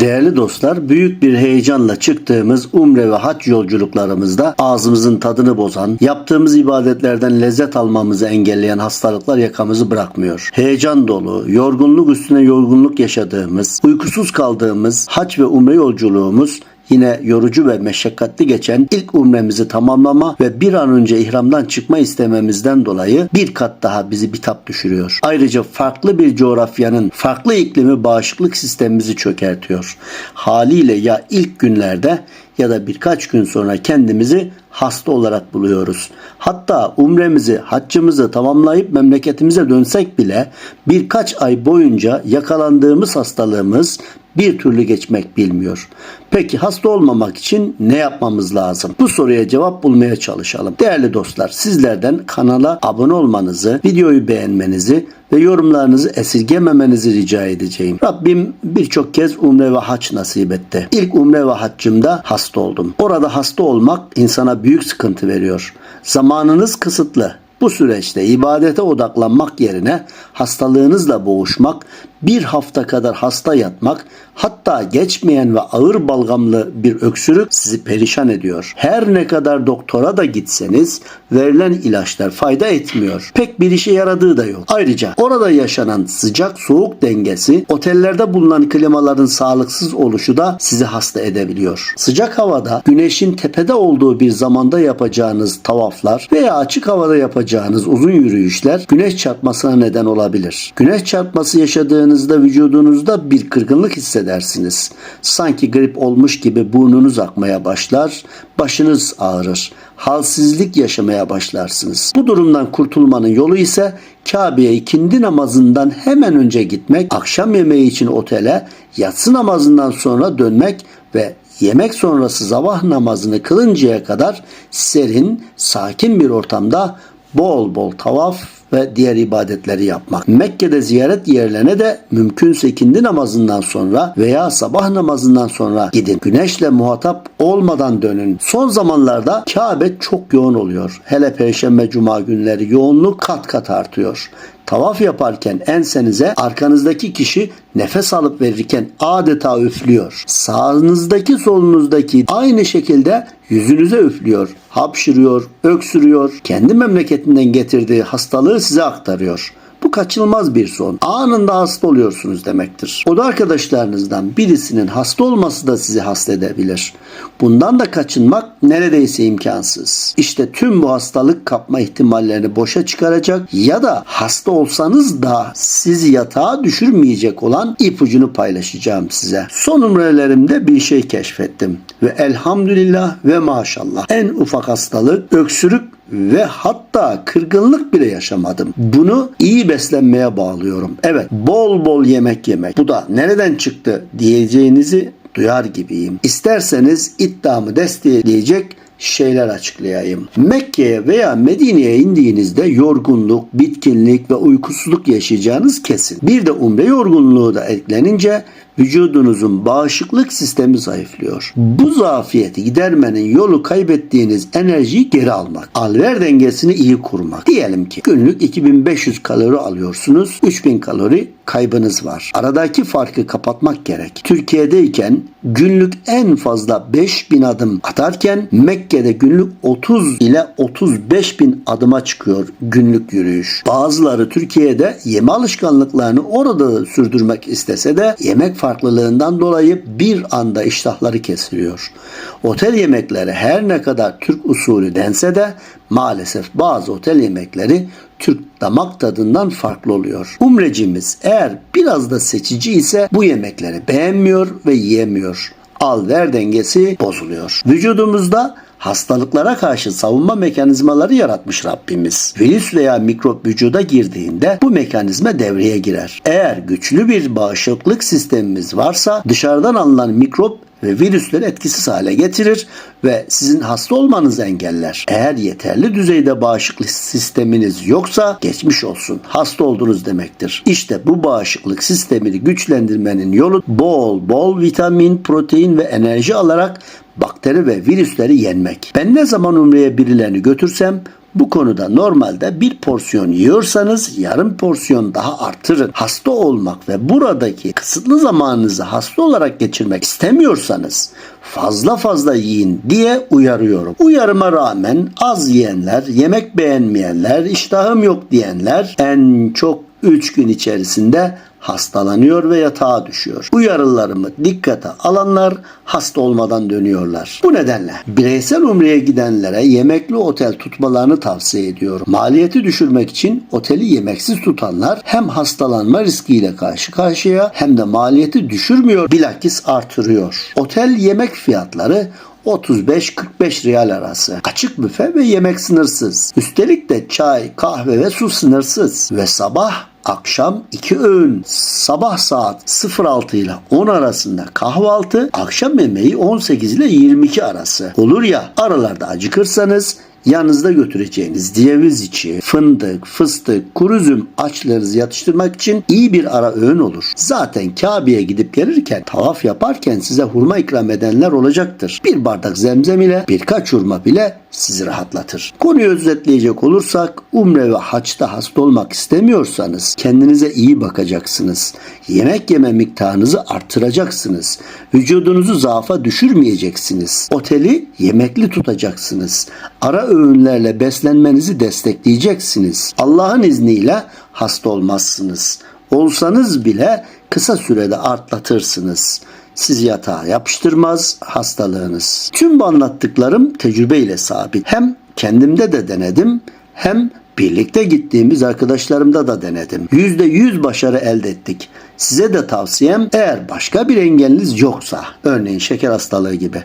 Değerli dostlar, büyük bir heyecanla çıktığımız umre ve hac yolculuklarımızda ağzımızın tadını bozan, yaptığımız ibadetlerden lezzet almamızı engelleyen hastalıklar yakamızı bırakmıyor. Heyecan dolu, yorgunluk üstüne yorgunluk yaşadığımız, uykusuz kaldığımız hac ve umre yolculuğumuz Yine yorucu ve meşakkatli geçen ilk umremizi tamamlama ve bir an önce ihramdan çıkma istememizden dolayı bir kat daha bizi bitap düşürüyor. Ayrıca farklı bir coğrafyanın farklı iklimi bağışıklık sistemimizi çökertiyor. Haliyle ya ilk günlerde ya da birkaç gün sonra kendimizi hasta olarak buluyoruz. Hatta umremizi, haccımızı tamamlayıp memleketimize dönsek bile birkaç ay boyunca yakalandığımız hastalığımız bir türlü geçmek bilmiyor. Peki hasta olmamak için ne yapmamız lazım? Bu soruya cevap bulmaya çalışalım. Değerli dostlar sizlerden kanala abone olmanızı, videoyu beğenmenizi ve yorumlarınızı esirgememenizi rica edeceğim. Rabbim birçok kez umre ve haç nasip etti. İlk umre ve haccımda hasta oldum. Orada hasta olmak insana büyük sıkıntı veriyor. Zamanınız kısıtlı. Bu süreçte ibadete odaklanmak yerine hastalığınızla boğuşmak, bir hafta kadar hasta yatmak, hatta geçmeyen ve ağır balgamlı bir öksürük sizi perişan ediyor. Her ne kadar doktora da gitseniz verilen ilaçlar fayda etmiyor. Pek bir işe yaradığı da yok. Ayrıca orada yaşanan sıcak soğuk dengesi, otellerde bulunan klimaların sağlıksız oluşu da sizi hasta edebiliyor. Sıcak havada güneşin tepede olduğu bir zamanda yapacağınız tavaflar veya açık havada yapacağınız uzun yürüyüşler güneş çarpmasına neden olabilir. Güneş çarpması yaşadığınızda vücudunuzda bir kırgınlık hissedersiniz. Sanki grip olmuş gibi burnunuz akmaya başlar, başınız ağrır. Halsizlik yaşamaya başlarsınız. Bu durumdan kurtulmanın yolu ise Kabe'ye ikindi namazından hemen önce gitmek, akşam yemeği için otele, yatsı namazından sonra dönmek ve yemek sonrası sabah namazını kılıncaya kadar serin, sakin bir ortamda bol bol tavaf ve diğer ibadetleri yapmak. Mekke'de ziyaret yerlerine de mümkünse ikindi namazından sonra veya sabah namazından sonra gidin. Güneşle muhatap olmadan dönün. Son zamanlarda Kabe çok yoğun oluyor. Hele Perşembe Cuma günleri yoğunluk kat kat artıyor. Tavaf yaparken ensenize arkanızdaki kişi nefes alıp verirken adeta üflüyor. Sağınızdaki solunuzdaki aynı şekilde yüzünüze üflüyor. Hapşırıyor, öksürüyor. Kendi memleketinden getirdiği hastalığı size aktarıyor. Bu kaçınılmaz bir son. Anında hasta oluyorsunuz demektir. O da arkadaşlarınızdan birisinin hasta olması da sizi hasta edebilir. Bundan da kaçınmak neredeyse imkansız. İşte tüm bu hastalık kapma ihtimallerini boşa çıkaracak ya da hasta olsanız da sizi yatağa düşürmeyecek olan ipucunu paylaşacağım size. Son umrelerimde bir şey keşfettim ve elhamdülillah ve maşallah en ufak hastalık öksürük ve hatta kırgınlık bile yaşamadım. Bunu iyi beslenmeye bağlıyorum. Evet bol bol yemek yemek. Bu da nereden çıktı diyeceğinizi duyar gibiyim. İsterseniz iddiamı destekleyecek şeyler açıklayayım. Mekke'ye veya Medine'ye indiğinizde yorgunluk, bitkinlik ve uykusuzluk yaşayacağınız kesin. Bir de umre yorgunluğu da eklenince vücudunuzun bağışıklık sistemi zayıflıyor. Bu zafiyeti gidermenin yolu kaybettiğiniz enerjiyi geri almak. Alver dengesini iyi kurmak. Diyelim ki günlük 2500 kalori alıyorsunuz. 3000 kalori kaybınız var. Aradaki farkı kapatmak gerek. Türkiye'deyken günlük en fazla 5000 adım atarken Mekke'de günlük 30 ile 35 bin adıma çıkıyor günlük yürüyüş. Bazıları Türkiye'de yeme alışkanlıklarını orada da sürdürmek istese de yemek farklılığından dolayı bir anda iştahları kesiliyor. Otel yemekleri her ne kadar Türk usulü dense de maalesef bazı otel yemekleri Türk damak tadından farklı oluyor. Umrecimiz eğer biraz da seçici ise bu yemekleri beğenmiyor ve yiyemiyor. Al ver dengesi bozuluyor. Vücudumuzda hastalıklara karşı savunma mekanizmaları yaratmış Rabbimiz. Virüs veya mikrop vücuda girdiğinde bu mekanizma devreye girer. Eğer güçlü bir bağışıklık sistemimiz varsa dışarıdan alınan mikrop ve virüsleri etkisiz hale getirir ve sizin hasta olmanızı engeller. Eğer yeterli düzeyde bağışıklık sisteminiz yoksa geçmiş olsun. Hasta oldunuz demektir. İşte bu bağışıklık sistemini güçlendirmenin yolu bol bol vitamin, protein ve enerji alarak bakteri ve virüsleri yenmek. Ben ne zaman umreye birilerini götürsem Bu konuda normalde bir porsiyon yiyorsanız yarım porsiyon daha artırın. Hasta olmak ve buradaki kısıtlı zamanınızı hasta olarak geçirmek istemiyorsanız fazla fazla yiyin diye uyarıyorum. Uyarıma rağmen az yiyenler, yemek beğenmeyenler, iştahım yok diyenler en çok 3 gün içerisinde hastalanıyor ve yatağa düşüyor. Uyarılarımı dikkate alanlar hasta olmadan dönüyorlar. Bu nedenle bireysel umreye gidenlere yemekli otel tutmalarını tavsiye ediyorum. Maliyeti düşürmek için oteli yemeksiz tutanlar hem hastalanma riskiyle karşı karşıya hem de maliyeti düşürmüyor bilakis artırıyor. Otel yemek fiyatları 35-45 riyal arası. Açık büfe ve yemek sınırsız. Üstelik de çay, kahve ve su sınırsız. Ve sabah akşam iki öğün. Sabah saat 06 ile 10 arasında kahvaltı, akşam yemeği 18 ile 22 arası. Olur ya aralarda acıkırsanız yanınızda götüreceğiniz ceviz içi, fındık, fıstık, kuru üzüm açlarınızı yatıştırmak için iyi bir ara öğün olur. Zaten Kabe'ye gidip gelirken tavaf yaparken size hurma ikram edenler olacaktır. Bir bardak zemzem ile birkaç hurma bile sizi rahatlatır. Konuyu özetleyecek olursak umre ve haçta hasta olmak istemiyorsanız kendinize iyi bakacaksınız. Yemek yeme miktarınızı artıracaksınız. Vücudunuzu zaafa düşürmeyeceksiniz. Oteli yemekli tutacaksınız. Ara öğünlerle beslenmenizi destekleyeceksiniz. Allah'ın izniyle hasta olmazsınız. Olsanız bile kısa sürede atlatırsınız. Sizi yatağa yapıştırmaz hastalığınız. Tüm bu anlattıklarım tecrübeyle sabit. Hem kendimde de denedim hem birlikte gittiğimiz arkadaşlarımda da denedim. %100 başarı elde ettik. Size de tavsiyem eğer başka bir engeliniz yoksa örneğin şeker hastalığı gibi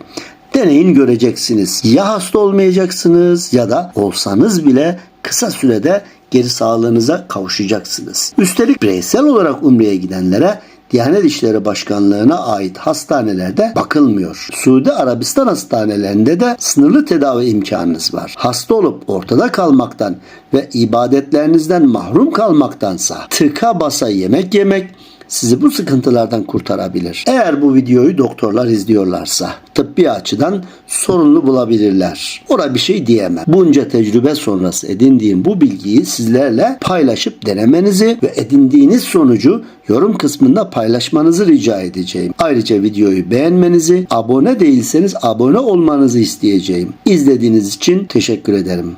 deneyin göreceksiniz. Ya hasta olmayacaksınız ya da olsanız bile kısa sürede geri sağlığınıza kavuşacaksınız. Üstelik bireysel olarak umreye gidenlere Diyanet İşleri Başkanlığı'na ait hastanelerde bakılmıyor. Suudi Arabistan hastanelerinde de sınırlı tedavi imkanınız var. Hasta olup ortada kalmaktan ve ibadetlerinizden mahrum kalmaktansa tıka basa yemek yemek sizi bu sıkıntılardan kurtarabilir. Eğer bu videoyu doktorlar izliyorlarsa tıbbi açıdan sorunlu bulabilirler. Ora bir şey diyemem. Bunca tecrübe sonrası edindiğim bu bilgiyi sizlerle paylaşıp denemenizi ve edindiğiniz sonucu yorum kısmında paylaşmanızı rica edeceğim. Ayrıca videoyu beğenmenizi, abone değilseniz abone olmanızı isteyeceğim. İzlediğiniz için teşekkür ederim.